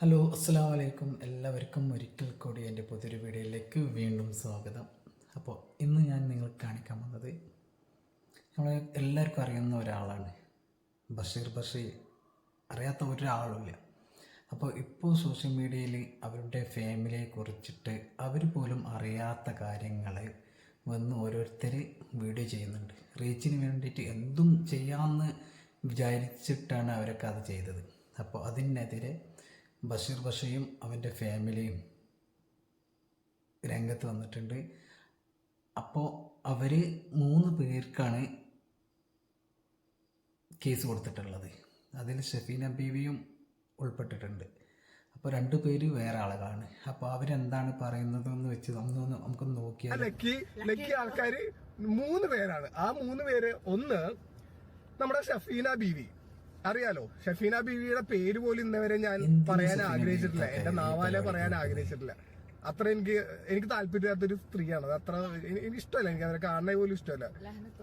Hello അസ്സാം വലൈക്കും എല്ലാവർക്കും ഒരിക്കൽ കൂടി എന്റെ പുതിയൊരു വീഡിയോയിലേക്ക് വീണ്ടും സ്വാഗതം. അപ്പോൾ ഇന്ന് ഞാൻ നിങ്ങൾക്ക് കാണിക്കാൻ വന്നത് നമ്മളെ എല്ലാവർക്കും അറിയുന്ന ഒരാളാണ്. ബഷീർ ബഷീർ. അറിയാത്ത ഒരാളുമില്ല. അപ്പോൾ ഇപ്പോൾ സോഷ്യൽ മീഡിയയിൽ അവരുടെ ഫാമിലിയെ കുറിച്ചിട്ട് അവർ പോലും അറിയാത്ത കാര്യങ്ങൾ വന്ന് ഓരോരുത്തർ വീഡിയോ ചെയ്യുന്നുണ്ട്. റീച്ചിന് വേണ്ടിയിട്ട് എന്തും ചെയ്യാമെന്ന് വിചാരിച്ചിട്ടാണ് അവരൊക്കെ അത് ചെയ്തത്. അപ്പോൾ അതിനെതിരെ ബഷീർ ബഷയും അവന്റെ ഫാമിലിയും രംഗത്ത് വന്നിട്ടുണ്ട്. അപ്പോൾ അവർ മൂന്ന് പേർക്കാണ് കേസ് കൊടുത്തിട്ടുള്ളത്. അതിൽ ഷഫീന ബീവിയും ഉൾപ്പെട്ടിട്ടുണ്ട്. അപ്പോൾ രണ്ടു പേര് വേറെ ആളുകളാണ്. അപ്പോൾ അവരെന്താണ് പറയുന്നത് എന്ന് വെച്ച് ഒന്ന് നമുക്ക് നോക്കിയാൽ ലക്കി ലക്കി ആൾക്കാർ മൂന്ന് പേരാണ്. ആ മൂന്ന് പേര് ഒന്ന് നമ്മുടെ ഷഫീന ബീവി. അറിയാലോ ഷഫീന ബീവിയുടെ പേര് പോലും ഇന്നവരെ ഞാൻ പറയാൻ ആഗ്രഹിച്ചിട്ടില്ല. എന്റെ നാവാലെ പറയാൻ ആഗ്രഹിച്ചിട്ടില്ല. അത്ര എനിക്ക് എനിക്ക് താല്പര്യമില്ലാത്തൊരു സ്ത്രീയാണ്. അത് അത്ര എനി- എനിക്ക് ഇഷ്ടമല്ല. എനിക്ക് അവരെ കാണുന്ന പോലും ഇഷ്ടമല്ല.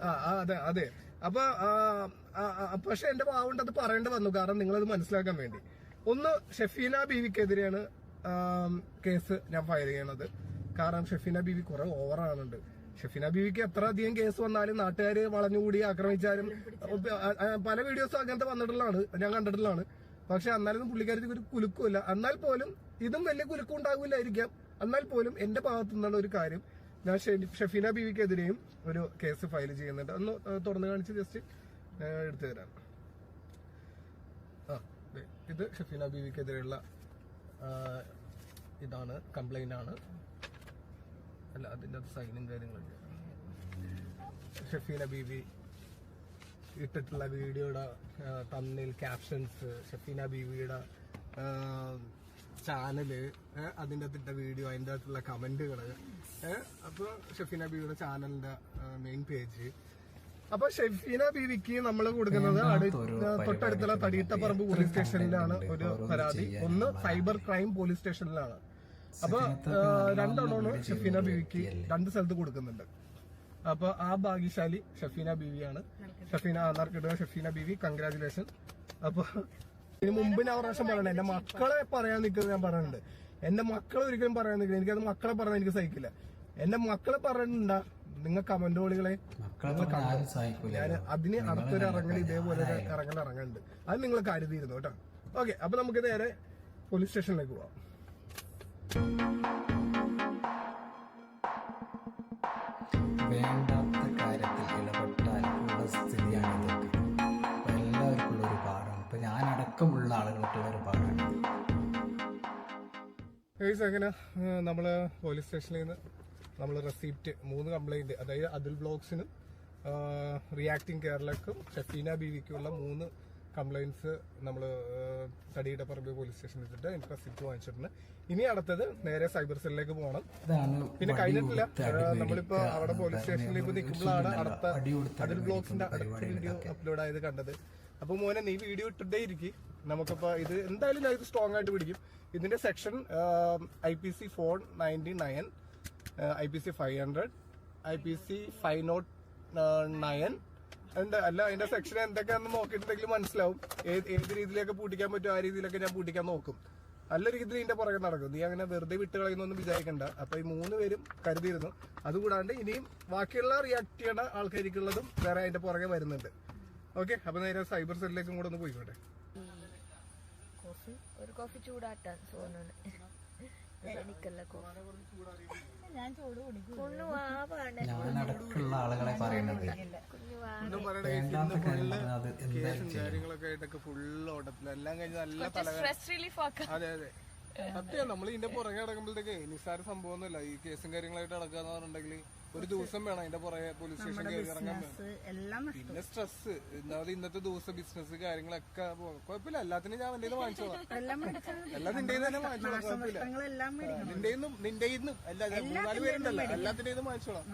ആ അതെ അതെ. അപ്പൊ പക്ഷെ എന്റെ പാവുണ്ട് അത് പറയേണ്ടി വന്നു. കാരണം നിങ്ങളത് മനസ്സിലാക്കാൻ വേണ്ടി. ഒന്ന് ഷെഫീന ബീവിക്കെതിരെയാണ് കേസ് ഞാൻ ഫയൽ ചെയ്യണത് കാരണം ഷെഫീന ബീവി കുറെ ഓവറാണുണ്ട് ഷഫീന ബീവിക്ക് എത്ര അധികം കേസ് വന്നാലും നാട്ടുകാര് വളഞ്ഞുകൂടി ആക്രമിച്ചാലും പല വീഡിയോസും അങ്ങനത്തെ വന്നിട്ടുള്ളതാണ് ഞാൻ കണ്ടിട്ടുള്ളതാണ്. പക്ഷെ എന്നാലും പുള്ളിക്കാരത്തിൽ ഒരു കുലുക്കുമില്ല. എന്നാൽ പോലും ഇതും വലിയ കുലുക്കം ഉണ്ടാകില്ലായിരിക്കാം എന്നാൽ പോലും എന്റെ ഭാഗത്തു നിന്നുള്ള ഒരു കാര്യം ഞാൻ ഷെഫീന ബീവിക്കെതിരെയും ഒരു കേസ് ഫയൽ ചെയ്യുന്നുണ്ട്. ഒന്ന് തുറന്നു കാണിച്ച് ജസ്റ്റ് എടുത്തു തരാം. ആ ഇത് ഷെഫീന ബീവിക്കെതിരെയുള്ള ഇതാണ് കംപ്ലൈന്റ് ആണ്. അല്ല അതിന്റെ അത് സൈനും കാര്യങ്ങളൊക്കെ. ഷെഫീന ബീവി ഇട്ടിട്ടുള്ള വീഡിയോയുടെ തമ്മിൽ ക്യാപ്ഷൻസ് ഷെഫീന ബീവിയുടെ ചാനൽ അതിന്റെ അകത്തിട്ട വീഡിയോ അതിന്റെ അകത്തുള്ള കമന്റുകൾ അപ്പോൾ ഷെഫീന ബീവിയുടെ ചാനലിന്റെ മെയിൻ പേജ് അപ്പൊ ഷെഫീന ബീവിക്ക് നമ്മൾ കൊടുക്കുന്നത് തൊട്ടടുത്തുള്ള തടിയിട്ടപ്പറമ്പ് പോലീസ് സ്റ്റേഷനിലാണ് ഒരു പരാതി. ഒന്ന് സൈബർ ക്രൈം പോലീസ് സ്റ്റേഷനിലാണ് അപ്പൊ രണ്ടെണ്ണമാണ് ഷെഫീന ബീവിക്ക് രണ്ട് സ്ഥലത്ത് കൊടുക്കുന്നുണ്ട്. അപ്പൊ ആ ഭാഗ്യശാലി ഷഫീന ബീവിയാണ്. ഷഫീന ആധാർക്കിടുക ഷഫീന ബീവി കൺഗ്രാചുലേഷൻ അപ്പൊ ഇതിന് മുമ്പ് ഞാൻ ഒരു പ്രാവശ്യം പറയണേ എന്റെ മക്കളെ പറയാൻ നിൽക്കുന്നത് ഞാൻ പറയുന്നുണ്ട് എന്റെ മക്കളെ ഒരിക്കലും പറയാൻ നിൽക്കുന്നത് എനിക്കത് മക്കളെ പറയാൻ എനിക്ക് സഹിക്കില്ല. എന്റെ മക്കളെ പറയുന്നുണ്ട നിങ്ങൾ കമന്റോളികളെ പറഞ്ഞാൽ ഞാൻ അതിന് അടുത്തൊരു ഇറങ്ങൽ ഇതേപോലെ ഒരു ഇറങ്ങൽ ഇറങ്ങുന്നുണ്ട് അത് നിങ്ങൾ കരുതിയിരുന്നു കേട്ടോ. ഓക്കെ അപ്പൊ നമുക്ക് നേരെ പോലീസ് സ്റ്റേഷനിലേക്ക് പോവാം. വേണ്ടാത്ത കാര്യത്തിൽ ഇടപെട്ടാൽ ഉള്ള സ്ഥിതിയാണ് ഇതൊക്കെ. അപ്പോൾ എല്ലാവർക്കുള്ള ഒരു പാടാണ്. ഇപ്പോൾ ഞാൻ അടക്കമുള്ള ആളുകൾക്കുള്ള ഒരു പാടാണ് അങ്ങനെ നമ്മൾ പോലീസ് സ്റ്റേഷനിൽ നിന്ന് നമ്മൾ റെസീപ്റ്റ് മൂന്ന് കംപ്ലൈന്റ് അതായത് അതുൽ ബ്ലോഗ്സിനും റിയാക്ടിങ് കേരളക്കും ഷഫീന ബീവിക്കുള്ള മൂന്ന് കംപ്ലൈന്റ്സ് നമ്മൾ തടിയുടെ പറമ്പ് പോലീസ് സ്റ്റേഷനിൽ ഇട്ടിട്ട് എനിക്ക് റെസിപ്റ്റ് വാങ്ങിച്ചിട്ടുണ്ട്. ഇനി അടുത്തത് നേരെ സൈബർ സെല്ലിലേക്ക് പോകണം. പിന്നെ കഴിഞ്ഞിട്ടില്ല. നമ്മളിപ്പോ അവിടെ പോലീസ് സ്റ്റേഷനിലേക്ക് സ്റ്റേഷനിൽ ഇപ്പൊ നിൽക്കുമ്പോഴാണ് അടുത്ത അതിൽ ബ്ലോഗ്സിന്റെ അടുത്ത വീഡിയോ അപ്ലോഡ് ആയത് കണ്ടത്. അപ്പൊ മോനെ നീ വീഡിയോ ഇട്ടിട്ടേ ഇരിക്കും. നമുക്കിപ്പോ ഇത് എന്തായാലും ഞാൻ ഇത് സ്ട്രോങ് ആയിട്ട് പിടിക്കും. ഇതിന്റെ section I P C four ninety nine I P C five hundred I P C five nought nine എന്താ അല്ല അതിന്റെ സെക്ഷൻ എന്തൊക്കെയാണെന്ന് നോക്കിയിട്ടുണ്ടെങ്കിൽ മനസ്സിലാവും. ഏത് ഏത് രീതിയിലൊക്കെ പൂട്ടിക്കാൻ പറ്റും ആ രീതിയിലൊക്കെ ഞാൻ പൂട്ടിക്കാൻ നോക്കും. നല്ല രീതിയിൽ ഇതിന്റെ പുറകെ നടക്കും. നീ അങ്ങനെ വെറുതെ വിട്ട് കളയുന്നൊന്നും വിചാരിക്കണ്ട. അപ്പൊ ഈ മൂന്ന് പേരും കരുതിയിരുന്നു. അതുകൂടാണ്ട് ഇനിയും ബാക്കിയുള്ള റിയാക്ട് ചെയ്യേണ്ട ആൾക്കാർക്കുള്ളതും വേറെ അതിന്റെ പുറകെ വരുന്നുണ്ട്. ഓക്കെ അപ്പൊ നേരെ സൈബർ സെല്ലിലേക്കും കൂടെ ഒന്ന് പോയിക്കോട്ടെ. കോഫി? ഒരു കോഫി ചൂടാട്ടാൻ തോന്നുന്നു. ഞാൻ അടക്കമുള്ള ആളുകളെ പറയുന്നത് കേസും കാര്യങ്ങളൊക്കെ ആയിട്ടൊക്കെ ഫുള്ള് ഓട്ടത്തിൽ. എല്ലാം കഴിഞ്ഞ് നല്ല അതെ അതെ. സത്യം നമ്മൾ ഇതിന്റെ പുറകെ നടക്കുമ്പോഴത്തേക്ക് നിസ്സാര സംഭവമൊന്നുമില്ല. ഈ കേസും കാര്യങ്ങളായിട്ട് നടക്കുക എന്ന് പറഞ്ഞിട്ടുണ്ടെങ്കിൽ ഒരു ദിവസം വേണം അതിന്റെ പുറകെ പോലീസ് സ്റ്റേഷൻ കയറി ഇറങ്ങാൻ വേണം. പിന്നെ സ്ട്രെസ് ഒന്നാമത് ഇന്നത്തെ ദിവസം ബിസിനസ് കാര്യങ്ങളൊക്കെ കുഴപ്പമില്ല. എല്ലാത്തിനും ഞാൻ എന്റെ വാങ്ങിച്ചോളാം. എല്ലാം നിന്റെ തന്നെ വാങ്ങിച്ചോളാം. കുഴപ്പമില്ല. നിന്റെ നിന്റെ എല്ലാ മൂന്നാൽ പേരുണ്ടല്ലോ. എല്ലാത്തിന്റെ വാങ്ങിച്ചോളാം.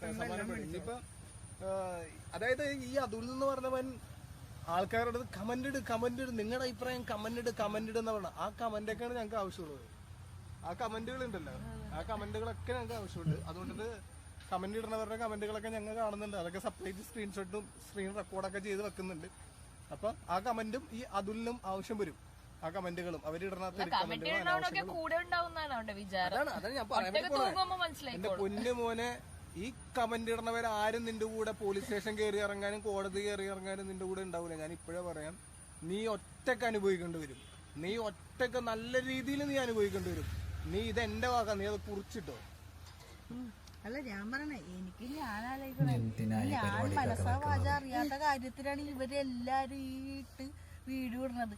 സമാനപ്പെടും ഇനിയിപ്പോ അതായത് ഈ അതുൽ എന്ന് പറഞ്ഞവൻ ആൾക്കാരുടെ കമന്റ് ഇട് കമന്റ് ഇട് നിങ്ങളുടെ അഭിപ്രായം കമന്റ് ഇട് കമന്റ് ഇട് എന്ന് പറഞ്ഞ ആ കമന്റ് ഒക്കെയാണ് ഞങ്ങൾക്ക് ആവശ്യമുള്ളത്. ആ കമന്റുകൾ ഉണ്ടല്ലോ. ആ കമന്റുകളൊക്കെ ഞങ്ങൾക്ക് ആവശ്യമുണ്ട്. അതുകൊണ്ട് കമന്റ് ഇടുന്നവരുടെ കമന്റുകളൊക്കെ ഞങ്ങൾ കാണുന്നുണ്ട്. അതൊക്കെ സെപ്പറേറ്റ് സ്ക്രീൻഷോട്ടും സ്ക്രീൻ റെക്കോർഡൊക്കെ ചെയ്ത് വെക്കുന്നുണ്ട്. അപ്പൊ ആ കമന്റും ഈ അതുലിനും ആവശ്യം വരും. ആ കമന്റുകളും. അവരിടുന്ന കമന്റുകളും അതാണ് അതാണ് ഞാൻ പറയാൻ. എന്റെ പൊന്നു മോനെ ഈ കമന്റ് ഇടുന്നവർ ആരും നിന്റെ കൂടെ പോലീസ് സ്റ്റേഷൻ കയറി ഇറങ്ങാനും കോടതി കയറി ഇറങ്ങാനും നിന്റെ കൂടെ ഉണ്ടാവില്ല ഞാൻ ഇപ്പോഴേ പറയാം നീ ഒറ്റയ്ക്ക് അനുഭവിക്കേണ്ടി വരും. നീ ഒറ്റയ്ക്ക് നല്ല രീതിയിൽ നീ അനുഭവിക്കേണ്ടി വരും. നീ ഇത് എന്റെ വാക്കാ നീ അത് കുറിച്ചിട്ടോ. അല്ല ഞാൻ പറഞ്ഞേ എനിക്ക് ഞാൻ? അറിയാത്ത കാര്യത്തിലാണ് ഇവരെല്ലാരും ഈ ഇട്ട് വീഡിയോ ഇടുന്നത്.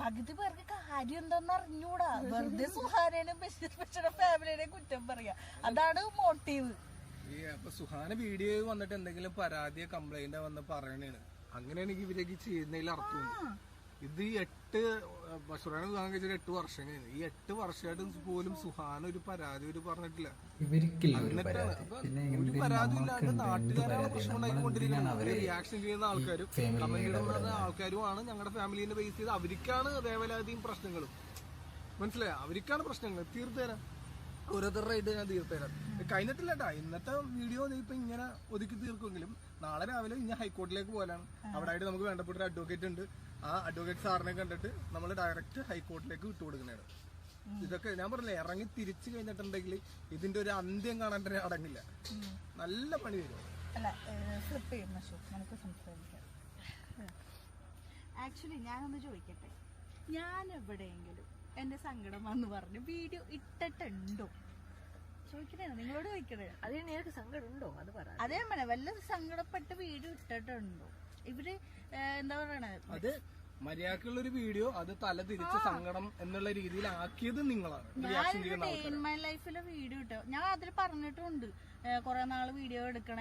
പകുതി പേർക്ക് കാര്യം എന്താന്ന് അറിഞ്ഞൂടാ. വെറുതെ സുഹാരേനും ബഷീർ ബഷീറുടെ ഫാമിലിനെയും കുറ്റം പറയാ. അതാണ് മോട്ടീവ് ഈ അപ്പൊ സുഹാന വീഡിയോ വന്നിട്ട് എന്തെങ്കിലും പരാതിയോ കംപ്ലൈന്റ് വന്ന് പറയണേണ്. അങ്ങനെയാണ് ഇവരേക്ക് ചെയ്യുന്നതിൽ അർത്ഥം ഇത് ഈ എട്ട് സുഹാന സുഹാൻ കഴിച്ചൊരു എട്ട് വർഷം കഴിഞ്ഞു ഈ എട്ട് വർഷമായിട്ട് പോലും സുഹാന ഒരു പരാതി ഒരു പറഞ്ഞിട്ടില്ല. ഇവർക്കില്ല ഒരു പരാതി. അപ്പൊ പിന്നെ ഒരു പരാതി ഇല്ലാണ്ട് നാട്ടുകാരാണ് പ്രശ്നം ഉണ്ടാക്കിക്കൊണ്ടിരിക്കുന്നത് അവർ റിയാക്ഷൻ ചെയ്യുന്ന ആൾക്കാരും കമന്റ് ഇടുന്ന ആൾക്കാരുമാണ് ഞങ്ങളുടെ ഫാമിലിനെ ബേസ് ചെയ്ത്. അവർക്കാണ് ദേവലാതിയും പ്രശ്നങ്ങളും. മനസ്സിലായോ? അവർക്കാണ് പ്രശ്നങ്ങൾ. തീർത്തുതരാം ഓരോരുത്തരുടെ ആയിട്ട് ഞാൻ തീർത്തരാം. കഴിഞ്ഞിട്ടില്ല കേട്ടാ ഇന്നത്തെ വീഡിയോ ഇപ്പൊ ഇങ്ങനെ ഒതുക്കി തീർക്കുമെങ്കിലും നാളെ രാവിലെ ഞാൻ ഹൈക്കോർട്ടിലേക്ക് പോകാനാണ് അവിടെ ആയിട്ട് നമുക്ക് വേണ്ടപ്പെട്ട ഒരു അഡ്വക്കേറ്റ് ഉണ്ട്. ആ അഡ്വക്കേറ്റ് സാറിനെ കണ്ടിട്ട് നമ്മൾ ഡയറക്റ്റ് ഹൈക്കോർട്ടിലേക്ക് വിട്ടുകൊടുക്കുന്നതാണ് ഇതൊക്കെ ഞാൻ പറഞ്ഞില്ലേ ഇറങ്ങി തിരിച്ചു കഴിഞ്ഞിട്ടുണ്ടെങ്കിൽ ഇതിന്റെ ഒരു അന്ത്യം കാണാൻ തന്നെ അടങ്ങില്ല. നല്ല പണി വരും. അല്ല ഫ്ലിപ്പ് ചെയ്യുന്ന നമുക്ക് സംസാരിക്കാം. ആക്ച്വലി ഞാനൊന്ന് ചോദിക്കട്ടെ? ഞാൻ എവിടെയെങ്കിലും എന്റെ സങ്കടം വന്ന് പറഞ്ഞു. വീഡിയോ ഇട്ടിട്ടുണ്ടോ? ചോദിക്കണേ നിങ്ങളോട് ചോദിക്കണേ. അതിന് നിനക്ക് സങ്കടം ഉണ്ടോ അത് പറ. അതേ മനെ വല്ല സങ്കടപ്പെട്ട് വീഡിയോ ഇട്ടിട്ടുണ്ടോ? ഇവർ എന്താ പറയണേ? അത് മര്യാദക്കുള്ള ഒരു വീഡിയോ അത് തല തിരിച്ച് സങ്കടം എന്നുള്ള രീതിയിൽ ആക്കിയത് നിങ്ങളാണ് ഡേ മൈ ലൈഫിലെ വീഡിയോ ഇട്ടോ. ഞാൻ അതിൽ പറഞ്ഞിട്ടുണ്ട്. കുറെ നാൾ വീഡിയോ എടുക്കണം